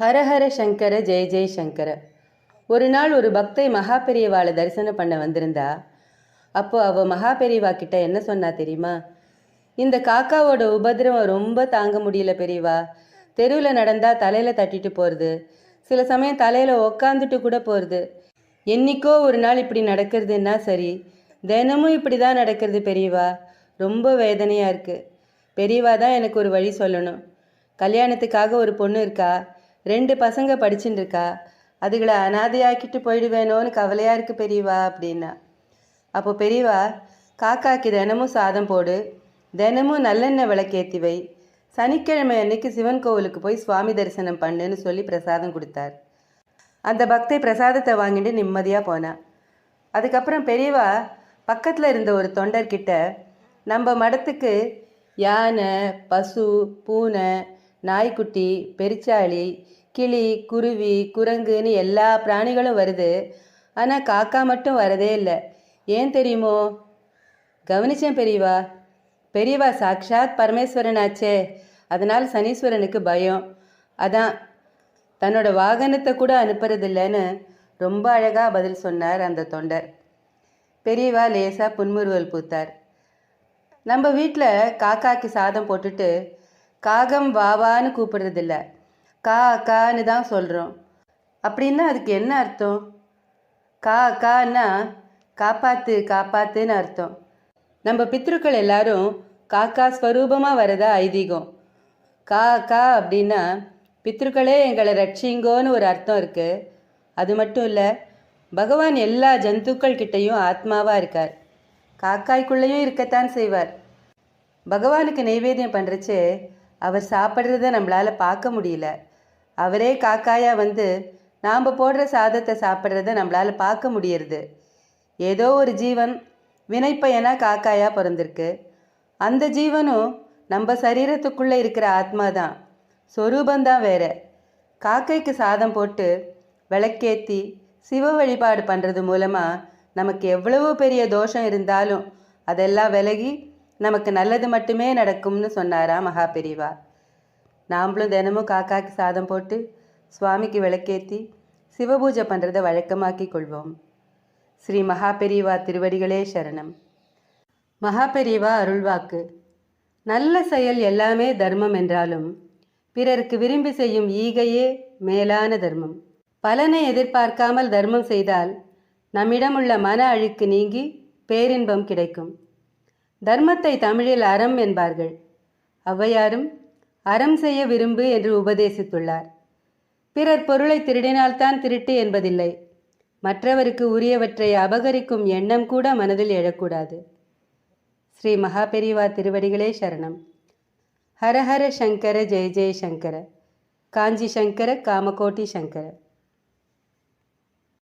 ஹரஹர சங்கர ஜெய ஜெய் சங்கர. ஒரு நாள் ஒரு பக்தை மகா பெரியவாளை தரிசனம் பண்ண வந்திருந்தா அப்போ அவ மகா பெரியவா கிட்ட என்ன சொன்னா தெரியுமா? இந்த காக்காவோட உபதிரவம் ரொம்ப தாங்க முடியல பெரியவா. தெருவில் நடந்தா தலையில தட்டிட்டு போறது சில சமயம் தலையில உக்காந்துட்டு கூட போறது. என்னைக்கோ ஒரு நாள் இப்படி நடக்கிறதுன்னா சரி தினமும் இப்படி தான் நடக்கிறது பெரியவா. ரொம்ப வேதனையாக இருக்குது பெரியவா தான் எனக்கு ஒரு வழி சொல்லணும். கல்யாணத்துக்காக ஒரு பொண்ணு இருக்கா? ரெண்டு பசங்க படிச்சுட்டு இருக்கா அதுகளை அனாதையாக்கிட்டு போயிடுவேனோன்னு கவலையாக இருக்கு பெரியவா அப்படின்னா. அப்போ பெரியவா காக்காக்கு தினமும் சாதம் போடு. தினமும் நல்லெண்ணெய் விளக்கேற்றி வை. சனிக்கிழமை அன்னைக்கு சிவன் கோவிலுக்கு போய் சுவாமி தரிசனம் பண்ணுன்னு சொல்லி பிரசாதம் கொடுத்தார். அந்த பக்தை பிரசாதத்தை வாங்கிட்டு நிம்மதியாக போனா. அதுக்கப்புறம் பெரியவா பக்கத்தில் இருந்த ஒரு தொண்டர்கிட்ட நம்ம மடத்துக்கு யானை பசு பூனை நாய்க்குட்டி பெருச்சாளி கிளி குருவி குரங்குன்னு எல்லா பிராணிகளும் வருது. ஆனால் காக்கா மட்டும் வரதே இல்லை. ஏன் தெரியுமோ? கவனிச்சேன் பெரியவா. பெரியவா சாக்ஷாத் பரமேஸ்வரன் ஆச்சே அதனால் சனீஸ்வரனுக்கு பயம். அதான் தன்னோட வாகனத்தை கூட அனுப்புறதில்லைன்னு ரொம்ப அழகாக பதில் சொன்னார் அந்த தொண்டர். பெரியவா லேசாக புன்முறுவல் பூத்தார். நம்ம வீட்டில் காக்காக்கு சாதம் போட்டுட்டு காகம் வாவான்னு கூப்பிடுறதில்ல. கா கான்னு தான் சொல்கிறோம் அப்படின்னா அதுக்கு என்ன அர்த்தம்? கா கான்னா காப்பாத்து காப்பாத்துன்னு அர்த்தம். நம்ம பித்ருக்கள் எல்லாரும் காக்கா ஸ்வரூபமாக வரதா ஐதீகம். கா கா அப்படின்னா பித்ருக்களே எங்களை ரட்சிங்கோன்னு ஒரு அர்த்தம் இருக்குது அது மட்டும் இல்லை பகவான் எல்லா ஜந்துக்கள் கிட்டேயும் ஆத்மாவாக இருக்கார். காக்காய்க்குள்ளேயும் இருக்கத்தான் செய்வார். பகவானுக்கு நைவேத்தியம் பண்ணுறச்சு அவர் சாப்பிட்றத நம்மளால் பார்க்க முடியல. அவரே காக்காயாக வந்து நாம் போடுற சாதத்தை சாப்பிட்றத நம்மளால் பார்க்க முடியறது. ஏதோ ஒரு ஜீவன் வினைப்பயனா காக்காயாக பிறந்திருக்கு. அந்த ஜீவனும் நம்ம சரீரத்துக்குள்ளே இருக்கிற ஆத்மா தான். சொரூபந்தான் வேற. காக்கைக்கு சாதம் போட்டு விளக்கேற்றி சிவ வழிபாடு பண்ணுறது மூலமாக நமக்கு எவ்வளவு பெரிய தோஷம் இருந்தாலும் அதெல்லாம் விலகி நமக்கு நல்லது மட்டுமே நடக்கும்னு சொன்னாரா மகா பெரிவா. நாம்ளும் தினமும் காக்காக்கு சாதம் போட்டு சுவாமிக்கு விளக்கேத்தி சிவபூஜை பண்ணுறதை வழக்கமாக்கி கொள்வோம். ஸ்ரீ மகா பெரிவா திருவடிகளே சரணம். மகா பெரிவா அருள்வாக்கு நல்ல செயல் எல்லாமே தர்மம் என்றாலும் பிறருக்கு விரும்பி செய்யும் ஈகையே மேலான தர்மம். பலனை எதிர்பார்க்காமல் தர்மம் செய்தால் நம்மிடமுள்ள மன அழுக்கு நீங்கி பேரின்பம் கிடைக்கும். தர்மத்தை தமிழில் அறம் என்பார்கள். ஔவையாரும் அறம் செய்ய விரும்பு என்று உபதேசித்துள்ளார். பிறர் பொருளை திருடினால்தான் திருட்டு என்பதில்லை. மற்றவருக்கு உரியவற்றை அபகரிக்கும் எண்ணம் கூட மனதில் எழக்கூடாது. ஸ்ரீ மகாபெரிவா திருவடிகளே சரணம். ஹரஹர சங்கர ஜெய ஜெய சங்கர. காஞ்சி சங்கர காமகோட்டி சங்கர.